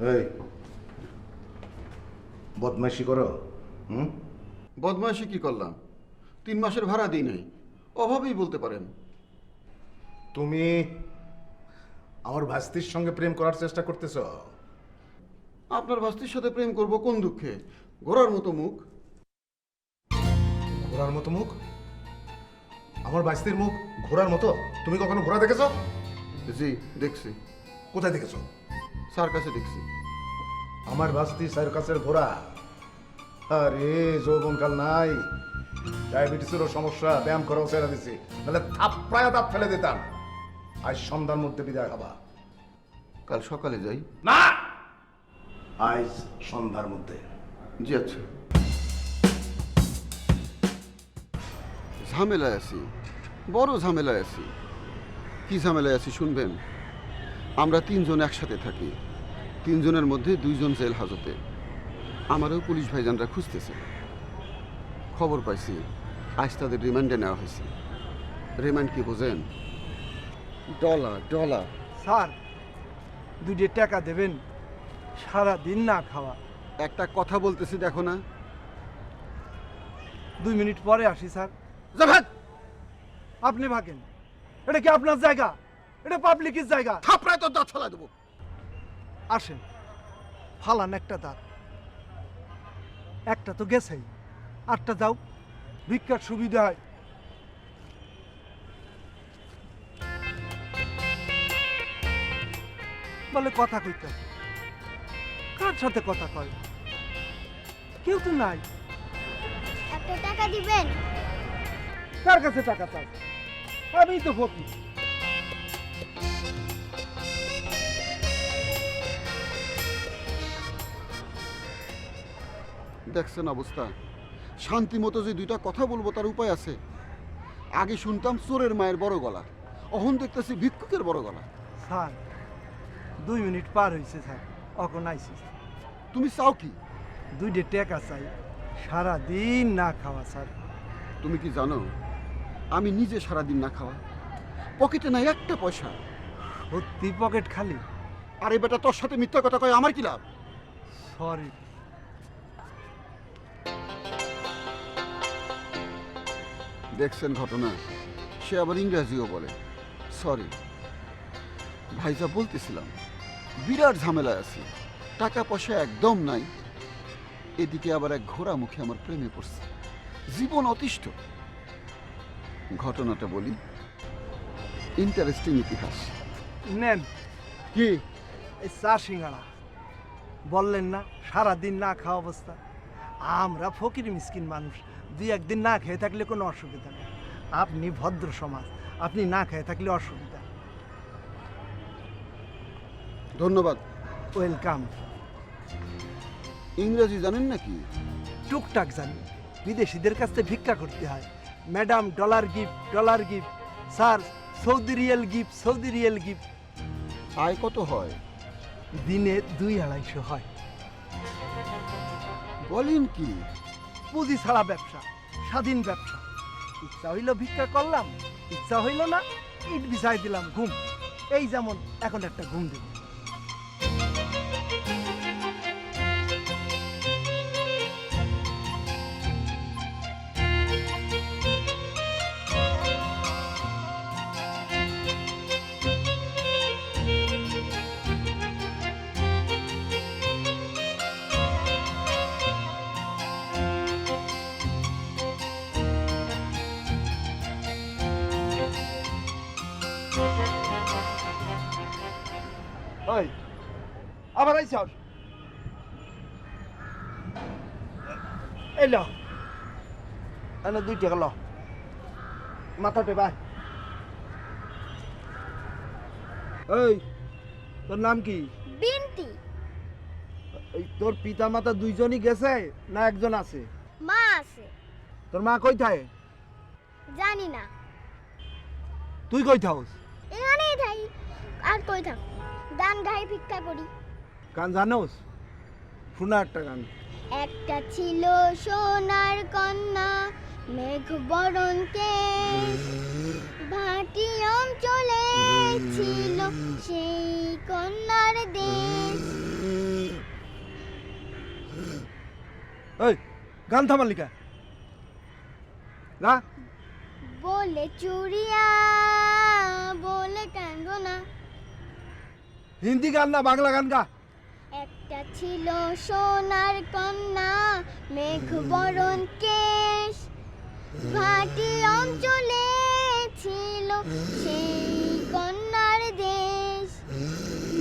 এই বদমাইশি করো হুম? বদমাইশি কি করলাম? তিন মাসের ভাড়া দিই নাই অভাবেই বলতে পারেন। তুমি আমার ভাস্তির সঙ্গে প্রেম করার চেষ্টা করতেছ? আপনার ভাস্তির সাথে প্রেম করব কোন দুঃখে? ঘোড়ার মতো মুখ। ঘোড়ার মতো মুখ? আমার ভাস্তির মুখ ঘোড়ার মতো? তুমি কখনো ঘোড়া দেখেছ? জি দেখছি। কোথায় দেখেছ? স্যার কাছে দেখছি। আমার ভাস্তি সার্কাসের ঘোড়া আরে যৌবনকাল নাই। ডায়াবেটিসেরও সমস্যা ব্যায়াম করাও ছেড়ে দিছি। নাহলে থাপ্পায় তাপ ফেলে দিতাম। আজ সন্ধ্যার মধ্যে বিদায় হবা। কাল সকালে যাই। না! আজ সন্ধ্যার মধ্যে। জি আচ্ছা। ঝামেলায় আছি। বড় ঝামেলায় আছি। কি ঝামেলায় আছি শুনবেন? আমরা তিনজন একসাথে থাকি। তিনজনের মধ্যে দুইজন জেল হাজতে। আমারও পুলিশ ভাইজানরা খুঁজতেছে। খবর পাইছি আজ তাদের রিমান্ডে নেওয়া হয়েছে। রিমান্ড কি বোঝেন? Dollar dollar. স্যার দুটি টাকা দেবেন সারা দিন না খাওয়া। একটা কথা বলতেছি দেখো না। দুই মিনিট পরে আসি স্যার। জাভেদ আপনি ভাগেন। এটা কি আপনার জায়গা? এটা পাবলিকের জায়গা। থাপড়ায় তো দাঁত ফেলা দেবো। আসেন ফালান একটা দাঁত। একটা তো গেছেই আটটা দাও ভিক্ষার সুবিধা হয়। বলে কথা কইতে কার সাথে কথা কয়? কেউ তো নাই। একটা টাকা দিবেন? কার কাছে টাকা চাই আমি তো ফকির। দেখছেন অবস্থা। শান্তি মতো যে দুইটা কথা বলব তার উপায় আছে। আগে শুনতাম চোরের মায়ের বড় গলা অহন দেখতেছি ভিক্ষুকের বড় গলা। স্যার দুই মিনিট পার হয়েছে স্যার। অখন আইসি। তুমি চাও কি? দুইটে টাকা চাই। সারা দিন না খাওয়া স্যার। তুমি কি জানো আমি নিজে সারাদিন না খাওয়া। পকেটে নাই একটা পয়সা। সত্যি পকেট খালি? আরে বেটা তোর সাথে মিথ্যা কথা কয় আমার কি লাভ? সরি। দেখছেন ঘটনা সে আবার ইংরাজিও বলে। সরি ভাইজা বলতেছিলাম বিরাট ঝামেলায় আছি। টাকা পয়সা একদম নাই। এদিকে আবার এক ঘোড়া মুখে আমার প্রেমে পড়ছে। জীবন অতিষ্ঠ। ঘটনাটা বলি। ইন্টারেস্টিং ইতিহাস। নেন। কি? এই চা সিঙ্গাড়া। বললেন না সারা দিন না খাওয়া অবস্থা। আমরা ফকির মিসকিন মানুষ। দুই একদিন না খেয়ে থাকলে কোনো অসুবিধা নেই। আপনি ভদ্র সমাজ আপনি না খেয়ে থাকলে অসুবিধা ধন্যবাদ। ওয়েলকাম। ইংরেজি জানেন নাকি? টুকটাক জানি। বিদেশিদের কাছ থেকে ভিক্ষা করতে হয়। Madam dollar gift dollar gift. Sir Saudi riyal gift Saudi riyal gift. আয় কত হয়? দিনে দুই আড়াইশো হয়। বলেন কি? পুঁজি ছাড়া ব্যবসা, স্বাধীন ব্যবসা। ইচ্ছা হইল ভিক্ষা করলাম, ইচ্ছা হইল না, ইট বিছাই দিলাম ঘুম। এই যেমন এখন একটা ঘুম দেব। ওই আবার আইস এই ল এনে দুই টাকা ল। মাথাতে বাই এই তোর নাম কি? বিনতি। এই তোর পিতা মাতা দুইজনই গেছে না একজন আছে? মা আছে। তোর মা কই থাকে? জানি না। তুই কই থাকস? এখানেই থাকি আর কই থাক গান গাই ভিক্ষা করি। গান জানোস? শোনা একটা গান। একটা ছিল সোনার কন্যা মেঘ বরণকে ভাটি চলে ছিল সেই কন্যার দেশ। এই গান থামার লিখা না বলে চুরিয়া বলে কান্দনা। হিন্দি গান না বাংলা গান গা? একটা ছিল সোনার কন্যা মেঘ বরণ কেশ। ভাটি অঞ্চলে ছিল সেই কন্যার দেশ।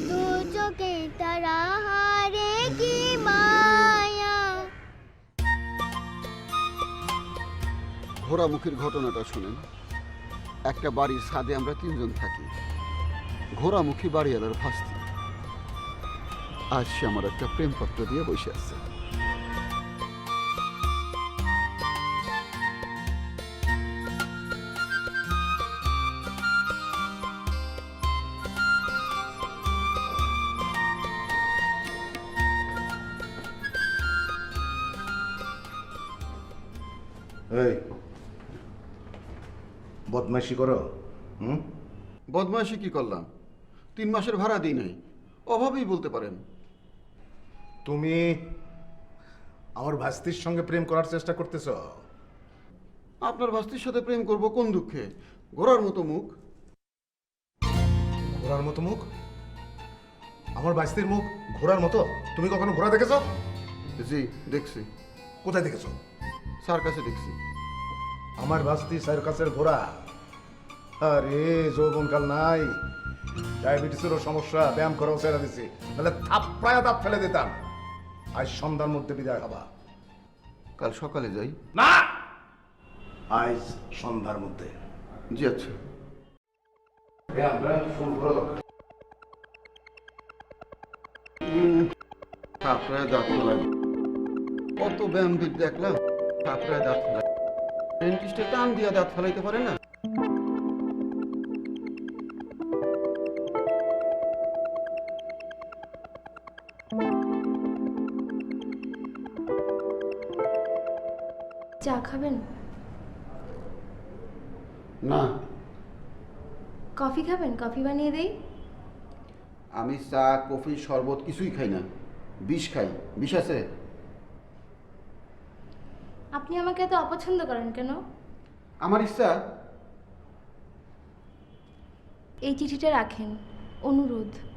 দু চোখে তারা হারে কি মায়া। ঘোড়ামুখীর ঘটনাটা শুনেন। একটা বাড়ির ছাদে আমরা তিনজন থাকি। ঘোড়ামুখী বাড়িওয়ালার ভাস্তি। আজ সে আমার একটা প্রেমপত্র দিয়ে বসে আছে। এই বদমাইশি করো হুম? বদমাইশি কি করলাম? তিন মাসের ভাড়া দিই নাই। অভাবেই বলতে পারেন। তুমি আমার ভাস্তির সঙ্গে প্রেম করার চেষ্টা করতেছ? আপনার ভাস্তির সাথে প্রেম করব কোন দুঃখে? ঘোড়ার মতো মুখ। ঘোড়ার মতো মুখ? আমার ভাস্তির মুখ ঘোড়ার মতো? তুমি কখনো ঘোড়া দেখেছ? জি দেখছি। কোথায় দেখেছ? স্যার কাছে দেখছি। আমার ভাস্তি সার্কাসের ঘোড়া। আরে যৌবনকাল নাই। ডায়াবেটিসেরও সমস্যা ব্যায়াম করাও ছেড়ে দিছি। তাহলে থাপ্পায়া দাঁত ফেলে দিতাম। আজ সন্ধ্যার মধ্যে বিদায় হবা। কাল সকালে যাই। না! আজ সন্ধ্যার মধ্যে। জি আচ্ছা। থাপড়ায় দাঁত ফেলাই কত ব্যায়াম দেখলাম থাপড়ায় দাঁত ফেলাই ডেন্টিস্টে টান দিয়া দাঁত ফেলাইতে পারে না। চা খাবেন? না। কফি খাবেন? কফি বানিয়ে দেই? আমি চা কফি শরবত কিছুই খাই না। বিষ খাই। বিষ আছে? আপনি আমাকে এত অপছন্দ করেন কেন? আমার ইচ্ছা। এই চিঠিটা রাখেন। অনুরোধ।